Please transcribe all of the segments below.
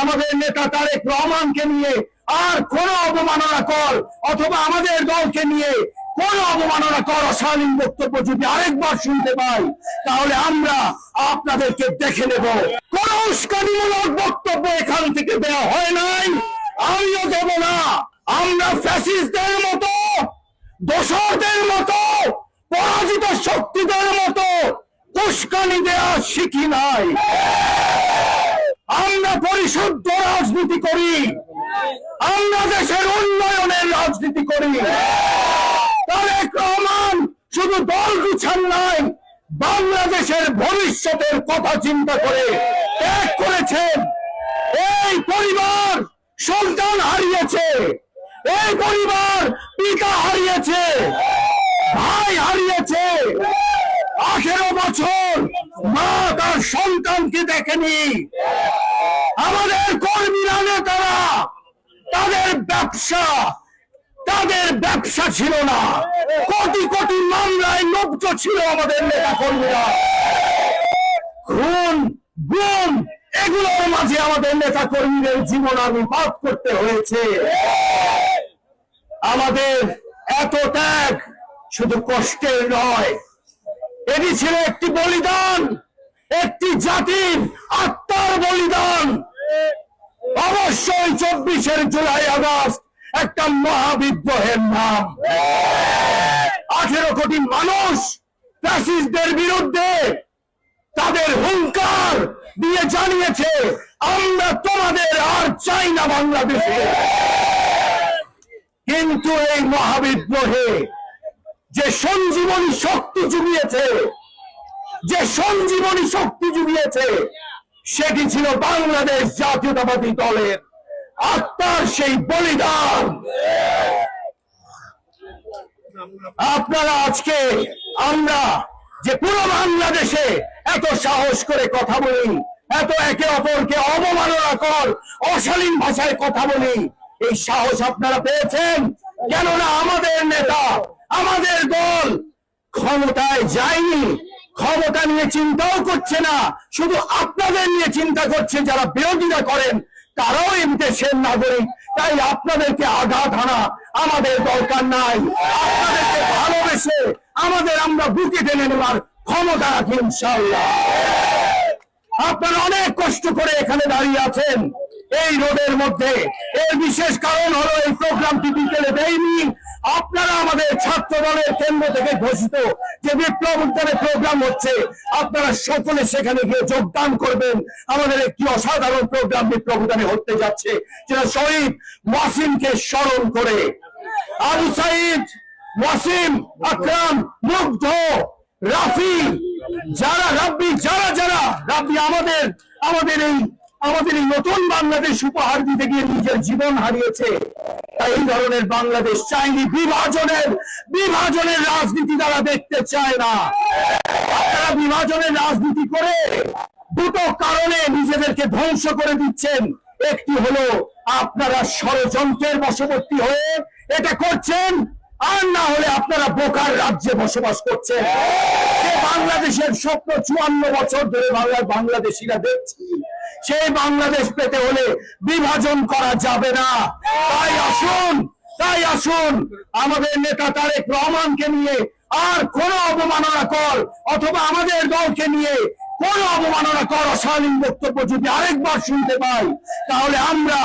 আমাদের নেতা তারেক রহমানকে নিয়ে আর কোন অবমাননা কর, অথবা আমাদের দলকে নিয়ে কোন অবমাননা কর, অশালীন বক্তব্য যদি আরেকবার শুনতে পাই, তাহলে আমরা আপনাদেরকে দেখে নেব। কোন উস্কানিমূলক বক্তব্য এখান থেকে দেওয়া হয় নাই। আমিও দেব না। আমরা ফ্যাসিস্টদের মতো দোসরদের মতো, পরাজিত শক্তিদের মতো উস্কানি দেওয়া শিখি নাই। আমরা পরিশুদ্ধ রাজনীতি করি। আমরা দেশের উন্নয়নের রাজনীতি করি। তারেক রহমান শুধু দল গুছান নাই, বাংলাদেশের ভবিষ্যতের কথা চিন্তা করে ত্যাগ করেছেন। এই পরিবার সন্তান হারিয়েছে। এই পরিবার পিতা হারিয়েছে। ভাই হারিয়েছে। আঠেরো বছর মা তার সন্তানকে দেখেনি। আমাদের কর্মীরা নেতারা, তাদের ব্যবসা তাদের ব্যবসা ছিল না। কোটি কোটি মামলায় নব্য ছিল আমাদের নেতা কর্মীরা খুন, গুম, এগুলোর মাঝে আমাদের নেতা কর্মীদের জীবন আবির্ভাব করতে হয়েছে। আমাদের এত ত্যাগ শুধু কষ্টের নয় এটি ছিল একটি বলিদান, একটি জাতির আত্মার বলিদান। অবশ্যই চব্বিশের জুলাই আগস্ট একটা মহাবিদ্রোহের নাম। আঠেরো কোটি মানুষ ফ্যাসিস্টদের বিরুদ্ধে তাদের হুঙ্কার দিয়ে জানিয়েছে, আমরা তোমাদের আর চাই না বাংলাদেশে। কিন্তু এই মহাবিদ্রোহে যে সঞ্জীবনী শক্তি জুগিয়েছে, যে সঞ্জীবনী শক্তি জুগিয়েছে, সেটি ছিল বাংলাদেশ জাতীয়তাবাদী দলের আত্মার সেই বলিদান। আপনারা আজকে আমরা যে পুরো বাংলাদেশে এত সাহস করে কথা বলি, এত একে অপরকে অবমাননা কর, অশালীন ভাষায় কথা বলি, এই সাহস আপনারা পেয়েছেন? কেননা আমাদের নেতা আমাদের দল ক্ষমতায় যায়নি। ক্ষমতা নিয়ে চিন্তাও করছে না। শুধু আপনাদের নিয়ে চিন্তা করছে যারা বিরোধিতা করেন, তারাও এই দেশের নাগরিক। তাই আপনাদেরকে আঘাত হানা আমাদের দরকার নাই। আপনাদেরকে ভালোবেসে আমাদের আমরা বুকে টেনে নেওয়ার ক্ষমতা রাখি ইনশাল্লাহ আপনারা অনেক কষ্ট করে এখানে দাঁড়িয়ে আছেন। এই রোডের মধ্যে। এর বিশেষ কারণ হলো এই প্রোগ্রামটি বিকেলে দেয়নি। আপনারা আমাদের ছাত্র দলের কেন্দ্র থেকে ঘোষিত যে বিপ্লব উদ্যানে প্রোগ্রাম হচ্ছে, আপনারা সকলে সেখানে গিয়ে যোগদান করবেন। আমাদের একটি অসাধারণ প্রোগ্রাম বিপ্লব উদ্যানে হতে যাচ্ছে, যেটা শহীদ ওয়াসিমকে স্মরণ করে। আবু সাইদ ওয়াসিম আকরাম, মুগ্ধ, রাফি, যারা, রাব্বি, যারা যারা, রাব্বি আমাদের আমাদের এই আমাদের নতুন বাংলাদেশ উপহার দিতে গিয়ে নিজের জীবন হারিয়েছে। এই ধরনের বাংলাদেশ চাইনি বিভাজনের বিভাজনের রাজনীতি তারা দেখতে চায় না। আপনারা বিভাজনের রাজনীতি করে দুটো কারণে নিজেদেরকে ধ্বংস করে দিচ্ছেন। একটি হলো, আপনারা ষড়যন্ত্রের বশবর্তী হয়ে এটা করছেন, আর না হলে আপনারা বোকার রাজ্যে বসবাস করছেন। বাংলাদেশের স্বপ্ন চুয়ান্ন বছর ধরে বাংলার বাংলাদেশিরা দেখছি। সেই বাংলাদেশ পেতে হলে বিভাজন করা যাবে না। তাই আসুন তাই আসুন, আমাদের নেতা তারেক রহমানকে নিয়ে আর কোন অবমাননা কর, অথবা আমাদের দলকে নিয়ে কোন অবমাননা কর, অশালীন বক্তব্য যদি আরেকবার শুনতে পাই, তাহলে আমরা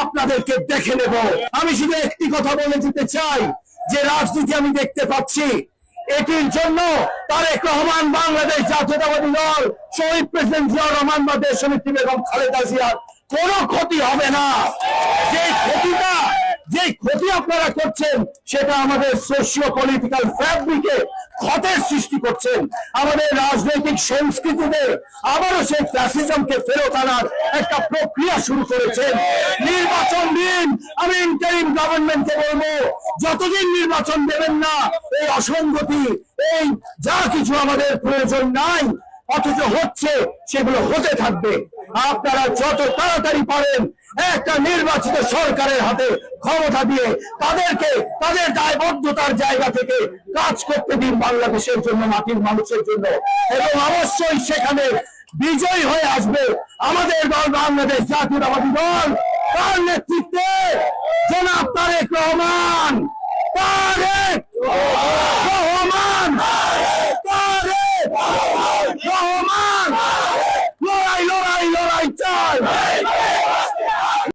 আপনাদেরকে দেখে নেব। আমি শুধু একটি কথা বলে দিতে চাই, যে রাজনীতি আমি দেখতে পাচ্ছি এটির জন্য তারেক রহমান বাংলাদেশ জাতীয়তাবাদী দল, শহীদ প্রেসিডেন্ট জিয়াউর রহমান বা দেশ সমিতি বেগম খালেদা জিয়ার কোনো ক্ষতি হবে না। যে ক্ষতিটা, যে ক্ষতি আপনারা করছেন, সেটা আমাদের সোশিও পলিটিক্যাল ফ্যাব্রিকে ক্ষতের সৃষ্টি করছেন। আমাদের রাজনৈতিক সংস্কৃতিতে আবারও সেই ফ্যাসিজমকে ফেরত আনার একটা প্রক্রিয়া শুরু করেছেন। নির্বাচন দিন, আমি ইন্টারিম গভর্নমেন্টকে বলব, যতদিন নির্বাচন দেবেন না, এই অসঙ্গতি, এই যা কিছু আমাদের প্রয়োজন নাই, অথচ হচ্ছে, সেগুলো হতে থাকবে। আপনারা যত তাড়াতাড়ি পারেন, একটা নির্বাচিত সরকারের হাতে ক্ষমতা দিয়ে তাদেরকে, তাদের দায়বদ্ধতার জায়গা থেকে কাজ করতে দিন বাংলাদেশের জন্য, মাটির মানুষের জন্য। এবং অবশ্যই সেখানে বিজয় হয়ে আসবে আমাদের দল, বাংলাদেশ জাতীয়তাবাদী দল। তার নেতৃত্বে জনাব তারেক রহমান। তারেক তারেক